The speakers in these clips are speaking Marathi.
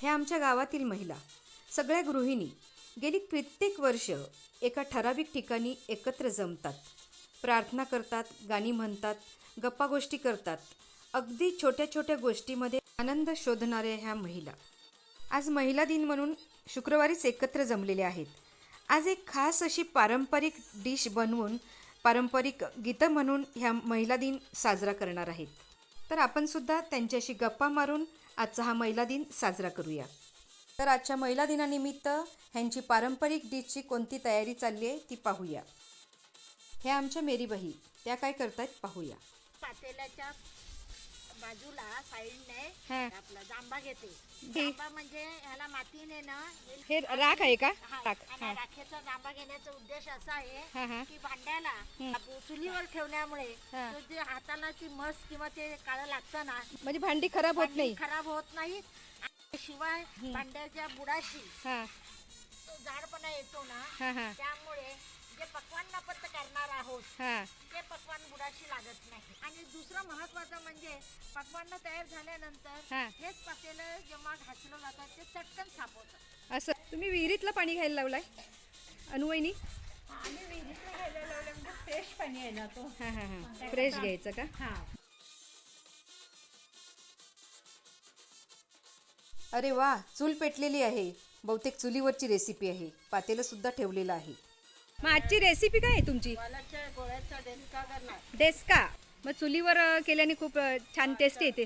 ह्या आमच्या गावातील महिला. सगळ्या गृहिणी गेली कित्येक वर्ष एका ठराविक ठिकाणी एकत्र जमतात. प्रार्थना करतात गाणी म्हणतात गप्पा गोष्टी करतात. अगदी छोट्या छोट्या गोष्टीमध्ये आनंद शोधणाऱ्या ह्या महिला. आज महिला दिन म्हणून शुक्रवारीच एकत्र जमलेल्या आहेत. आज एक खास अशी पारंपरिक डिश बनवून पारंपरिक गीतं म्हणून ह्या महिला दिन साजरा करणार आहेत. तर आपण सुद्धा त्यांच्याशी गप्पा मारून आजचा हा महिला दिन साजरा करूया. तर आजच्या महिला दिनानिमित्त ह्यांची पारंपरिक डिशची कोणती तयारी चालली आहे ती पाहूया. हे आमच्या मेरीबाई त्या काय करतायत पाहूया. पातेल्याच्या बाजूला साईडने. आपला जांबा घेते. जांबा म्हणजे ह्याला मातीने ना हे राख आहे का? राख राखेचा जांबा घेण्याचा उद्देश असा. आहे की भांड्याला चुलीवर ठेवण्यामुळे जे हाताला ती मस किंवा ते काळं लागतं ना म्हणजे भांडी खराब होत नाही. खराब होत नाही. शिवाय भांड्याच्या बुडाशी हां. तो जाडपणा येतो ना त्यामुळे जे पक्वान आपण करणार आहोत हां. ते पकवान बुडाशी लागत नाही. आणि दुसरं महत्वाचं म्हणजे पकवान तयार झाल्यानंतर हा. हेच पातेलं जेव्हा घासलं जातं ते चटकन साफ होतं असं. तुम्ही विहिरीतलं पाणी घ्यायला लावलाय? अनुवहिनी? आणि विहिरीतलं घ्यायला लावलं म्हणजे फ्रेश पाणी आहे ना तो. हां हां हां. फ्रेश घ्यायचं का? हा. अरे वा चूल पेटलेली आहे. बहुतेक चुलीवरची रेसिपी आहे. पातेलं सुद्धा ठेवलेलं आहे. मग आजची रेसिपी काय आहे तुमची? डेस्का मग चुलीवर केल्याने खूप छान टेस्टी येते.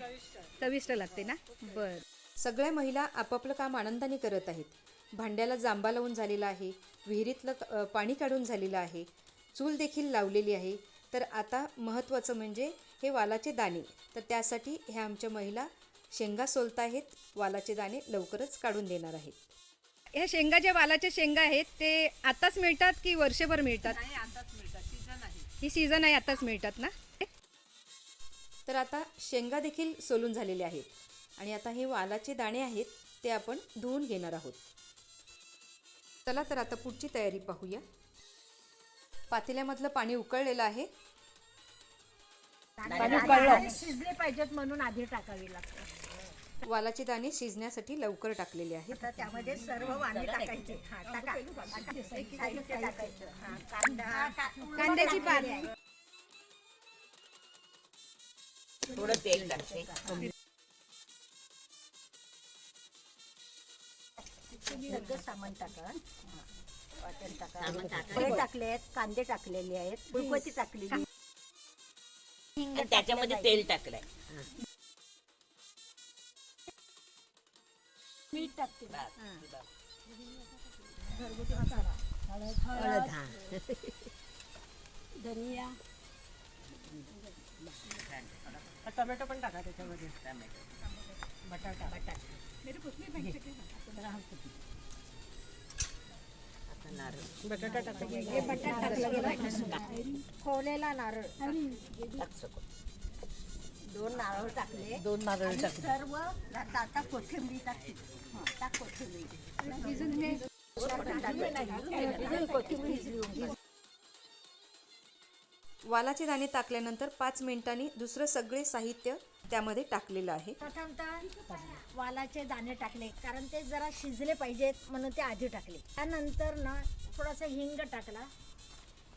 चविष्ट. लागते ना? बर. सगळ्या महिला आपापलं काम आनंदाने करत आहेत. भांड्याला जांबा लावून झालेला आहे विहिरीतलं पाणी काढून झालेलं आहे चूल देखील लावलेली आहे. तर आता महत्त्वाचं म्हणजे हे वालाचे दाणे. तर त्यासाठी ह्या आमच्या महिला शेंगा सोलत आहेत वालाचे दाणे लवकरच काढून देणार आहेत. ह्या शेंगा ज्या वालाच्या शेंगा आहेत ते आताच मिळतात की वर्षभर मिळतात? ही सीझन आहे आताच मिळतात ना? तर आता शेंगा देखील सोलून झालेले आहेत. आणि आता हे वालाचे दाणे आहेत ते आपण धुवून घेणार आहोत. चला तर आता पुढची तयारी पाहूया. पातेल्यामधलं पाणी उकळलेलं आहे. पाणी शिजले पाहिजेत म्हणून आधी टाकावी लागतं. वालाचे दाणे शिजण्यासाठी लवकर टाकलेले आहेत. तर त्यामध्ये सर्व वांगे टाकायचे. हा, टाका. साहित्य टाकायचं. हा, कांदा. कांद्याची पात थोडं तेल टाकते. सगळं सामान टाका. वाटण टाका. फळे टाकलेत कांदे टाकलेले आहेत फुलकोची टाकलेली आणि त्याच्यामध्ये तेल टाकलंय. मीठ टाकते. हळद धनिया. टोमॅटो पण टाका त्याच्यामध्ये. बटाटा. आता नारळ बटाटा टाका. हे बटाटा टाकलं गेलं. खोवलेला नारळ. दोन नारळ टाकले. दोन नारळ टाकले. सर्व आता कोथिंबीर टाकली वालाचे दाणे टाकल्यानंतर पाच मिनिटांनी दुसरं सगळे साहित्य त्यामध्ये टाकलेलं आहे. प्रथमतः वालाचे दाणे टाकले कारण ते जरा शिजले पाहिजेत म्हणून ते आधी टाकले. त्यानंतर ना थोडासा हिंग टाकला.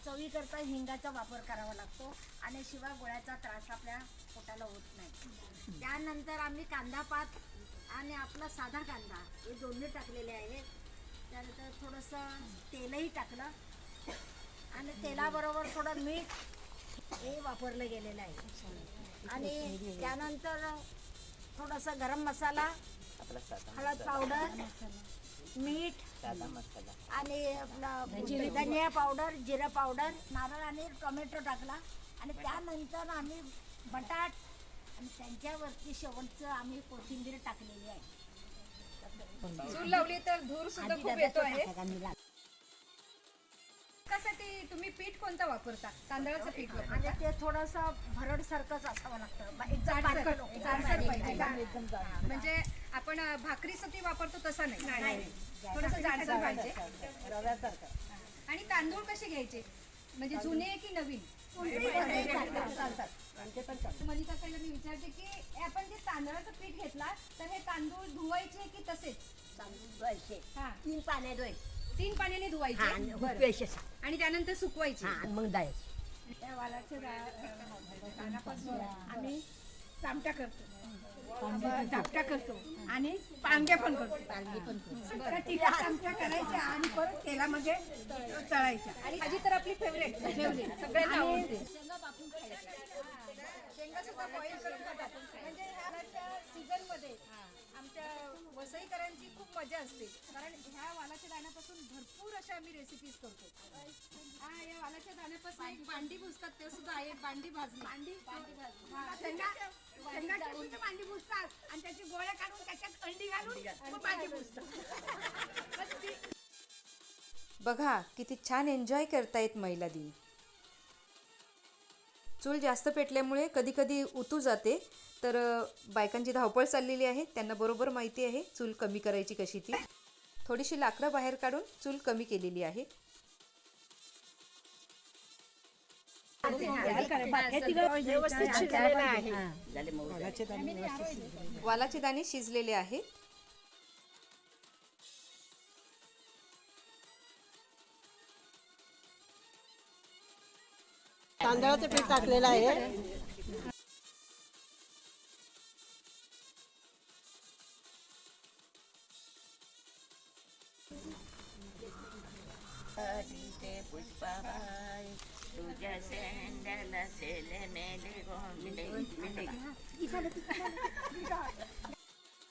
चवीकरता हिंगाचा वापर करावा लागतो आणि शिवाय गोळ्याचा त्रास आपल्या पोटाला होत नाही. त्यानंतर आम्ही कांदा पात आणि आपला साधा कांदा हे दोन्ही टाकलेले आहेत त्यानंतर थोडंसं तेलही टाकलं. आणि तेलाबरोबर थोडं मीठ हे वापरलं गेलेलं आहे. आणि त्यानंतर थोडासा गरम मसाला हळद पावडर मीठ आणि आपलं धनिया पावडर जिरं पावडर नारळ आणि टोमॅटो टाकला. आणि त्यानंतर आम्ही बटाट आणि त्यांच्यावरती शेवटचं आम्ही कोथिंबीर टाकलेली आहे. चूल लावली तर धूर सुद्धा खूप येतो आहे. आणि त्यासाठी तुम्ही पीठ कोणतं वापरता? तांदळाचं पीठ वापरता? म्हणजे ते थोडंसं भरड सारखंच असावं लागतं. जाडसर- पाहिजे. म्हणजे आपण भाकरीसाठी वापरतो तसा नाही. थोडस जाडसर पाहिजे. आणि तांदूळ कसे घ्यायचे? म्हणजे जुने की नवीन? चालतात. आणि ते पण चालेल मलिका ताईला मी विचारते की हे आपण जे तांदळाचं पीठ घेतला तर हे तांदूळ धुवायचे की तसेच? तांदूळ धुवायचे. हा. तीन पाण्या धुवायचे. तीन पाण्याने हा धुवायचे आणि त्यानंतर सुकवायचे? हा आणि मग द्यायचे त्या वालाच्या दाण्यापासून आम्ही चामटा करतो. धापटा करतो. आणि पांगे पण करतो. सगळ्या तिघा चामट्या करायच्या आणि परत तेलामध्ये तळायच्या आणि भाजी तर आपली फेवरेट फेवरेट सगळ्यांना आवडते. शेंगा सुद्धा बॉईल करून खातात म्हणजे ह्या सीझनमध्ये आमच्या वसईकरांची खूप मजा असते कारण ह्या वालाच्या दाण्यापासून भरपूर अशा आम्ही रेसिपीज करतो हा या वालाच्या दाण्यापासून एक भांडी भुजतात ते सुद्धा आहे भांडी भाजली भांडी बांडी भाजली शेंगा शेंगा टाकून आणि त्याची गोळ्या काढून त्याच्यात अंडी घालून भांडी भुजतात बघा किती छान एन्जॉय करतायत महिला दिन. चूल जास्त पेटल्यामुळे कधी कधी उतू जाते. तर बायकांची धावपळ चाललेली आहे. त्यांना बरोबर माहिती आहे चूल कमी करायची कशी ती. थोडीशी लाकडं बाहेर काढून चूल कमी केलेली आहे. वालाचे दाणे शिजलेले आहेत. तांदळाचं पीठ टाकलेलं आहे.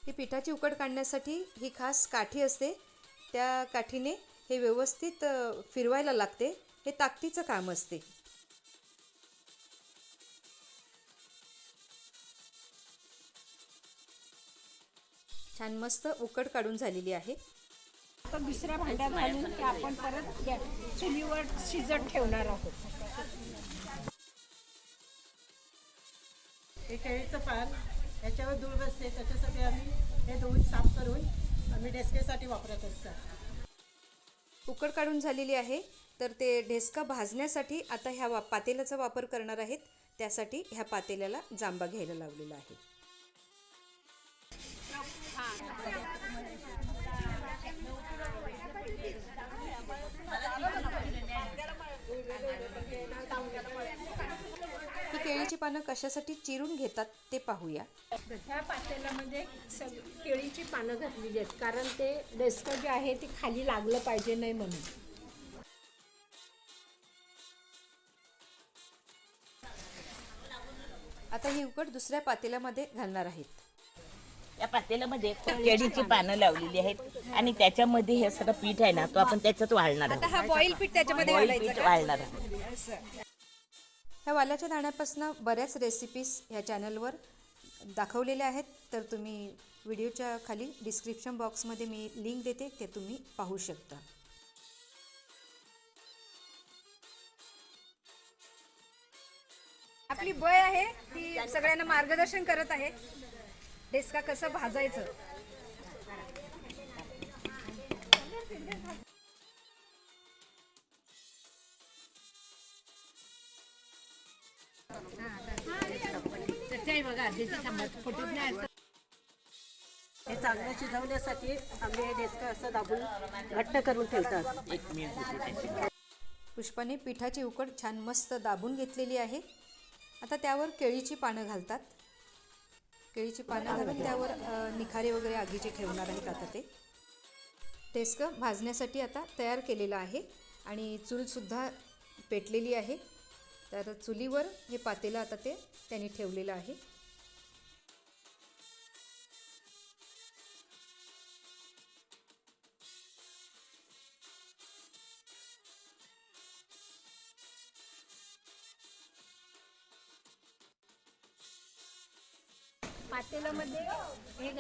ही पिठाची उकड काढण्यासाठी ही खास काठी असते. त्या काठीने हे व्यवस्थित फिरवायला लागते. हे ताकदीचं काम असते. छान मस्त उकड काढून झालेली आहे. आता दुसऱ्या भांड्यात घालून ते आपण परत चुलीवर शिजत ठेवणार आहोत. हे केळीचं पान याच्यावर धूळ बसते त्याच्यासाठी आम्ही हे धुवून साफ करून आम्ही डेस्केसाठी वापरत असतो. उकड काढून झालेली आहे तर ते ढेसका भाजण्यासाठी आता ह्या वा पातेल्याचा वापर करणार आहेत. त्यासाठी ह्या पातेल्याला जांबा घ्यायला लावलेला आहे. ही केळीची पानं कशासाठी चिरून घेतात ते पाहूया. ह्या पातेल्यामध्ये सग केळीची पानं घातलेली आहेत. कारण ते डेस्क जे आहे ते खाली लागलं पाहिजे नाही म्हणून. आता ही उकड दुसऱ्या पातेल्यामध्ये घालणार आहेत. या पातेल्यामध्ये केळीची पानं. लावलेली आहेत. आणि त्याच्यामध्ये हे सगळं पीठ आहे ना तो आपण त्याच्यात वाळणार आता आहोत. हा बॉईल पीठ त्याच्यामध्ये पीठ? वाळणार आहोत. ह्या वाल्याच्या दाण्यापासून बऱ्याच रेसिपीज ह्या चॅनलवर दाखवलेल्या आहेत. तर तुम्ही व्हिडिओच्या खाली डिस्क्रिप्शन बॉक्समध्ये मी लिंक देते ते तुम्ही पाहू शकता. आपली बय आहे ती सगळ्यांना मार्गदर्शन करत आहे. डेस्का कसं भाजायचं? हे चांगलं शिजवण्यासाठी आम्ही हे डेस्क असं दाबून घट्ट करून ठेवतात. एक मिनिट पुष्पाने पिठाची उकड छान मस्त दाबून घेतलेली आहे. आता त्यावर केळीची पानं घालतात. केळीची पानं घालून त्यावर निखारे वगैरे आगीचे ठेवणार आहेत आता ते. टेस्क भाजण्यासाठी आता तयार केलेलं आहे आणि चूलसुद्धा पेटलेली आहे. तर चुलीवर हे पातेलं आता ते त्यांनी ठेवलेलं आहे.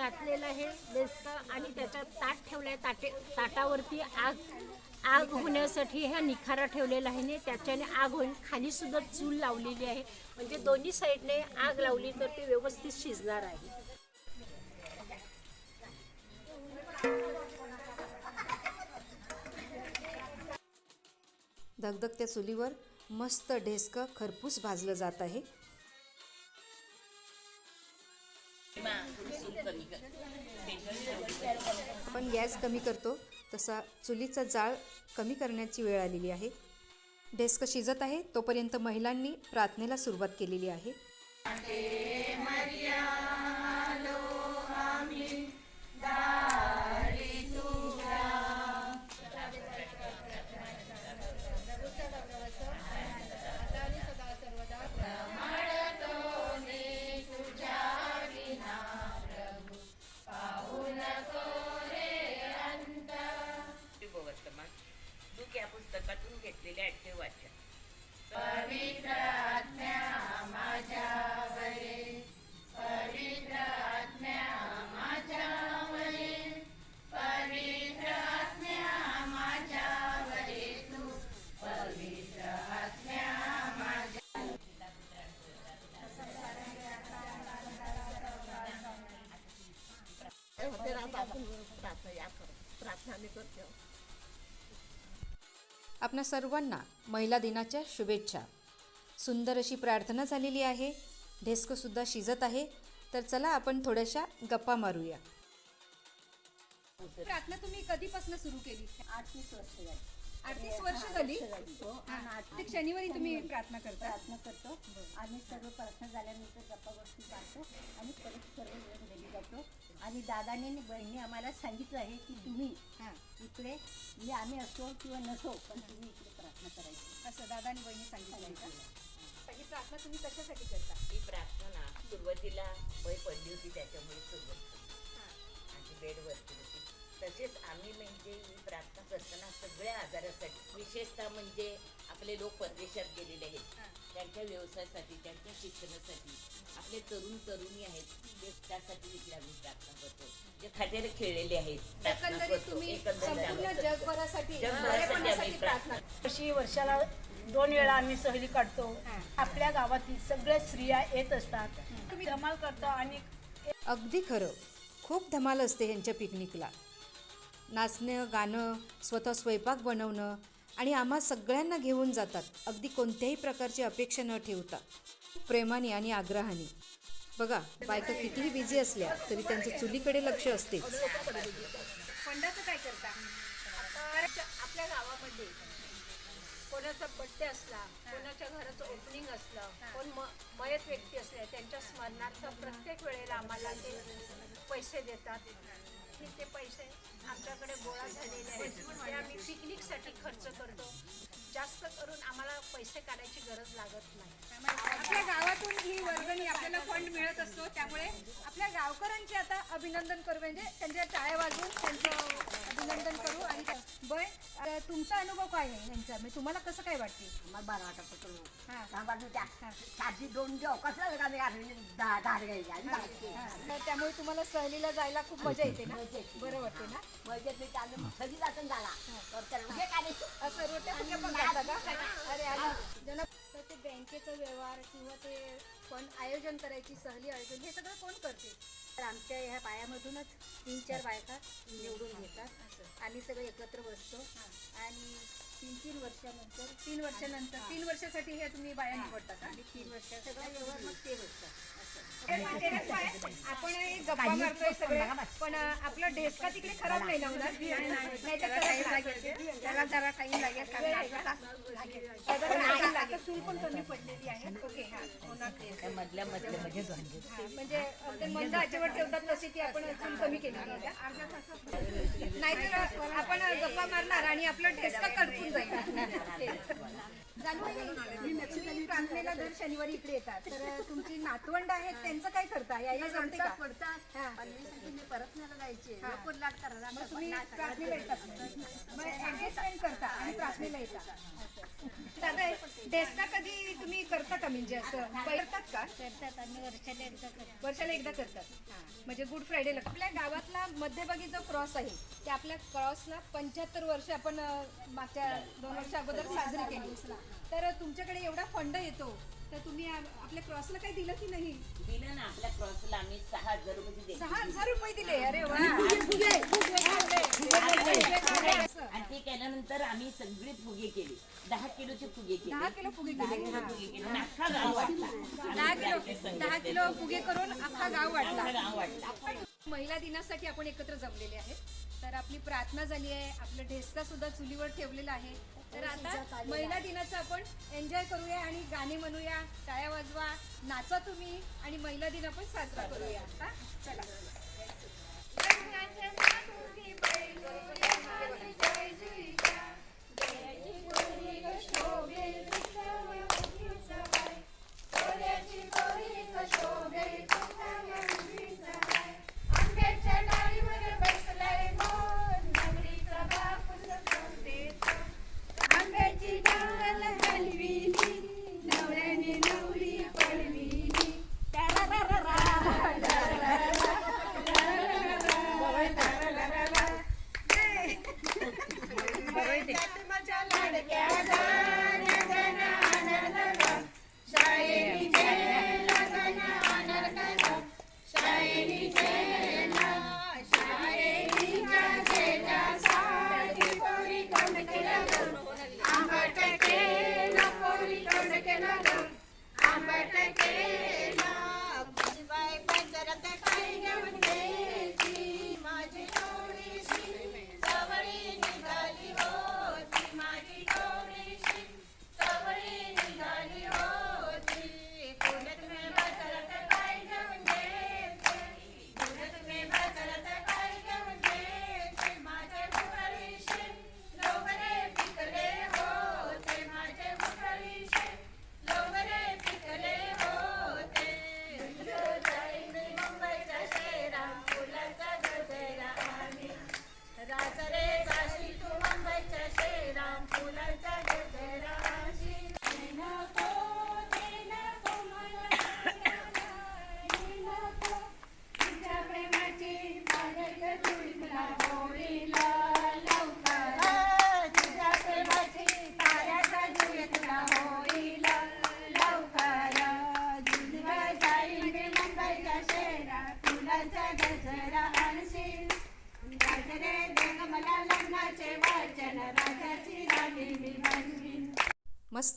घातलेलं आहे डेस्क आणि त्याच्यात ताट ठेवलंय ताटे ताटावरती आग आग होण्यासाठी ह्या निखारा ठेवलेला आहे आणि त्याच्याने आग होईल. खाली सुद्धा चूल लावलेली आहे. म्हणजे दोन्ही साईडने आग लावली तर ते व्यवस्थित शिजणार आहे. धगधगत्या चुलीवर मस्त ढेस्क खरपूस भाजलं जात आहे. गॅस कमी करतो तसा चुलीचा जाळ कमी करण्याची वेळ आलेली आहे. डेस्क शिजत आहे तोपर्यंत महिलांनी प्रार्थनेला सुरुवात केलेली आहे. आपणा सर्वांना महिला दिनाच्या शुभेच्छा. सुंदर अशी प्रार्थना झालेली आहे. डेस्कसुद्धा शिजत आहे. तर चला आपण थोड्याशा गप्पा मारूया. प्रार्थना तुम्ही कधीपासून सुरू केली? अडतीस वर्ष झाली. अडतीस वर्ष झाली? हो, प्रत्येक शनिवारी तुम्ही प्रार्थना करता? प्रार्थना करतो. आम्ही सर्व प्रार्थना झाल्यानंतर गप्पा गोष्टी काढतो आणि परत सर्व जण घरी जातो. आणि दादाने आणि बहिणी आम्हाला सांगितलं आहे की तुम्ही हां. इकडे म्हणजे आम्ही असो किंवा नसो पण तुम्ही इकडे प्रार्थना करायची. असं दादा आणि बहिणी सांगितलं आहे का? ही प्रार्थना तुम्ही कशासाठी करता? ही प्रार्थना सुरुवातीला वय पडली होती त्याच्यामुळे सुरुवात केली आणि बेडवरती होती. तसेच आम्ही म्हणजे ही प्रार्थना करताना सगळ्या आजारासाठी विशेषतः म्हणजे आपले लोक परदेशात गेलेले आहेत. त्यांच्या व्यवसायासाठी त्यांच्या शिक्षणासाठी. आपले तरुण तरुणी आहेत ते त्यासाठी आम्ही प्रार्थना करतो. जे खात्याने खेळलेले आहेत प्रार्थना एकंदरीत करतो. तुम्ही एकंदरीत संपूर्ण आम्ही करतो. जगभरासाठी जगभरासाठी बरेपणासाठी आम्ही प्रार्थना वर्षी वर्षाला दोन वेळा आम्ही सहली काढतो. आपल्या गावातील सगळ्या स्त्रिया येत असतात. तुम्ही धमाल करतो आणि अगदी खरं. खूप धमाल असते ह्यांच्या पिकनिकला. नाचणं गाणं स्वतः स्वयंपाक बनवणं आणि आम्हा सगळ्यांना घेऊन जातात. अगदी कोणत्याही प्रकारची अपेक्षा न ठेवता. प्रेमाने आणि आग्रहाने. बघा बायका कितीही बिझी असल्या तरी त्यांचं चुलीकडे लक्ष असतेच. फंडाचं काय करता? आपल्या गावामध्ये कोणाचा बड्डे असला कोणाच्या घराचं ओपनिंग असलं कोण म मयत व्यक्ती असल्या त्यांच्या स्मरणार्थ प्रत्येक वेळेला आम्हाला ते पैसे देतात. ते पैसे आमच्याकडे गोळा झालेले आहेत. ते आम्ही पिकनिकसाठी खर्च करतो. जास्त करून आम्हाला पैसे काढायची गरज लागत नाही. आपल्या गावातून ही वर्गणी आपल्याला फंड मिळत असतो त्यामुळे आपल्या गावकऱ्यांचे आता अभिनंदन करू म्हणजे त्यांच्या टाळ्या वाजवून त्यांचं अभिनंदन करू आणि बय तुमचा अनुभव काय आहे यांचा? म्हणजे तुम्हाला कसं काय वाटते? आम्हाला बारा वाटत हां. होतो त्या साधी दोन आम्ही आम्ही दहा घ्यायची आणि. तर त्यामुळे तुम्हाला सहलीला जायला खूप मजा येते ना? बरं वाटते ना? म्हणजे मी त्याला सगळी जातं झाला. तर त्याला हे काढायचं. असं पण बँकेचा तर ते व्यवहार किंवा ते पण आयोजन करायची सहली आयोजन हे सगळं कोण करते तर आमच्या ह्या बायामधूनच तीन चार बायका निवडून घेतात आम्ही सगळे एकत्र बसतो आणि तीन तीन वर्षानंतर तीन वर्षानंतर तीन वर्षासाठी हे तुम्ही बाया निवडता का आणि तीन वर्ष सगळा व्यवहार मग ते बसतात आपण गप्पा मारतोय सगळे पण आपलं डेस्का तिकडे खराब नाही ना होणार? नाही तर लागेल. त्याला जरा काही लागेल टाइम लागेल. चूल पण कमी पडलेली आहे. ओके हा. होणार ते. त्या मधल्या मधल्या मध्ये भांडे. हा, म्हणजे ते मंद आचेवर ठेवतात तशी ती आपण कमी केलेली आहे का? नाहीतर आपण गप्पा मारणार आणि आपलं डेस्का कडकून जाईल. जानू तुम्ही प्रार्थनेला दर शनिवारी इकडे येतात. तर तुमची नातवंड आहेत त्यांचं काय करता? यायला जमते का? पडतात हा. पण मी सांगते मी परत जायचे लोक लाट करायला मग तुम्ही प्रार्थनेला येतात मग ऍडजस्टमेंट करता आणि प्रार्थनेला येता. दादा डेस्का कधी तुम्ही करता का म्हणजे असं? करतात का? करतात आणि वर्षाला एकदा करतात. वर्षाला एकदा करतात. म्हणजे गुड फ्रायडेला. आपल्या गावातला मध्यभागी जो क्रॉस आहे त्या आपल्या क्रॉसला पंच्याहत्तर वर्ष आपण मागच्या दोन वर्ष अगोदर साजरी केली. तर तुमच्याकडे एवढा फंड येतो तर तुम्ही आ- आपल्या क्रॉसला काही दिलं की नाही? दिलं ना आपल्या क्रॉसला आम्ही सहा हजार रुपये दिले. सहा हजार रुपये दिले अरे वा. असं. आणि ते केल्यानंतर आम्ही सगळे फुगे केले. दहा किलोचे फुगे केले. दहा किलो फुगे केले. फुगे केले. आणि अख्खा गाव वाटला. दहा किलो दहा किलो फुगे करून अख्खा गाव वाटला. अख्खा गाव वाटला. महिला दिनासाठी आपण एकत्र जमलेले आहेत. तर आपली प्रार्थना झाली आहे. आपलं ढेसका सुद्धा चुलीवर ठेवलेला आहे. तर आता महिला दिनाचं आपण एन्जॉय करूया आणि गाणे म्हणूया टाळ्या वाजवा नाचा तुम्ही आणि महिला दिन आपण साजरा करूया. चला.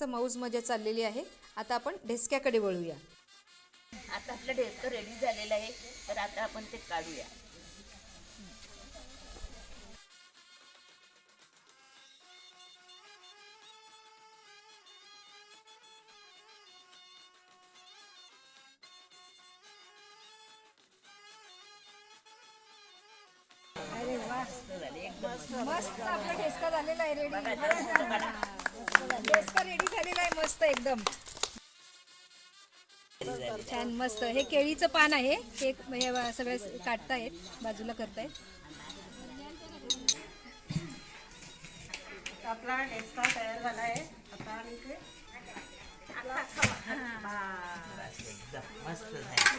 मस्त मौज मजा चाललेली आहे. आता आपण ढेसक्याकडे वळूया. आता आपलं ढेसकं रेडी झालेलं आहे. तर आता आपण ते काढूया. मस्त आपला झालेला आहे रेडी ढेसका रेडी झालेला आहे मस्त एकदम. छान मस्त. हे केळीचं पान आहे. हे हे सगळे काढतायत बाजूला करतायत. आपला डेस्का तयार झाला आहे. आता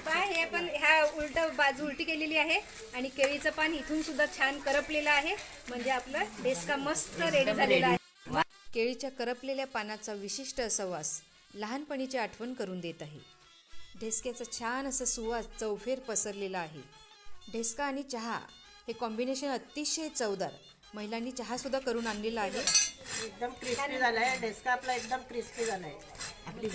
आम्ही हे पण ह्या उलट बाजू उलटी केलेली आहे आणि केळीचं पान इथून सुद्धा छान करपलेलं आहे. म्हणजे आपलं डेस्का मस्त रेडी झालेला आहे. केळीच्या करपलेल्या पानाचा विशिष्ट असा वास लहानपणीची आठवण करून देत आहे. ढेसक्याचा छान असा सुवास चौफेर पसरलेला आहे. ढेसका आणि चहा हे कॉम्बिनेशन अतिशय चवदार महिलांनी चहा सुद्धा करून आणलेला आहे. एकदम क्रिस्पी झाला आहे डेस्का आपला एकदम क्रिस्पी झाला आहे आपली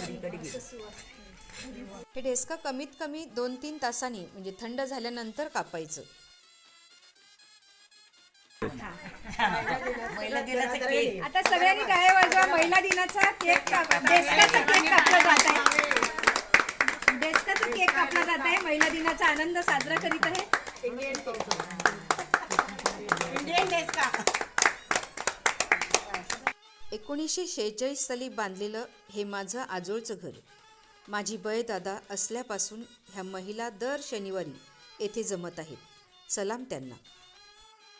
हे ढेसका कमीत कमी दोन तीन तासांनी म्हणजे थंड झाल्यानंतर कापायचं. महिला दिनाचं केक आता सगळ्यांनी टाळ्या वाजवा महिला दिनाचा केक काप डेस्काचा केक कापला जात आहे. डेस्काचा केक कापला जात आहे. महिला दिनाचा आनंद साजरा करीत आहे. इंडियन एकोणीसशे शेहेचाळीस साली बांधलेलं हे माझं आजोळचं घर. माझी बयदादा असल्यापासून ह्या महिला दर शनिवारी येथे जमत आहेत. सलाम त्यांना.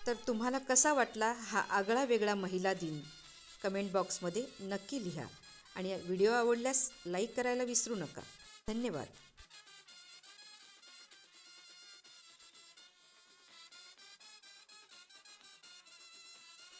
तर तुम्हाला कसा वाटला हा आगळा वेगळा महिला दिन? कमेंट बॉक्समध्ये नक्की लिहा आणि व्हिडिओ आवडल्यास लाईक करायला विसरू नका. धन्यवाद.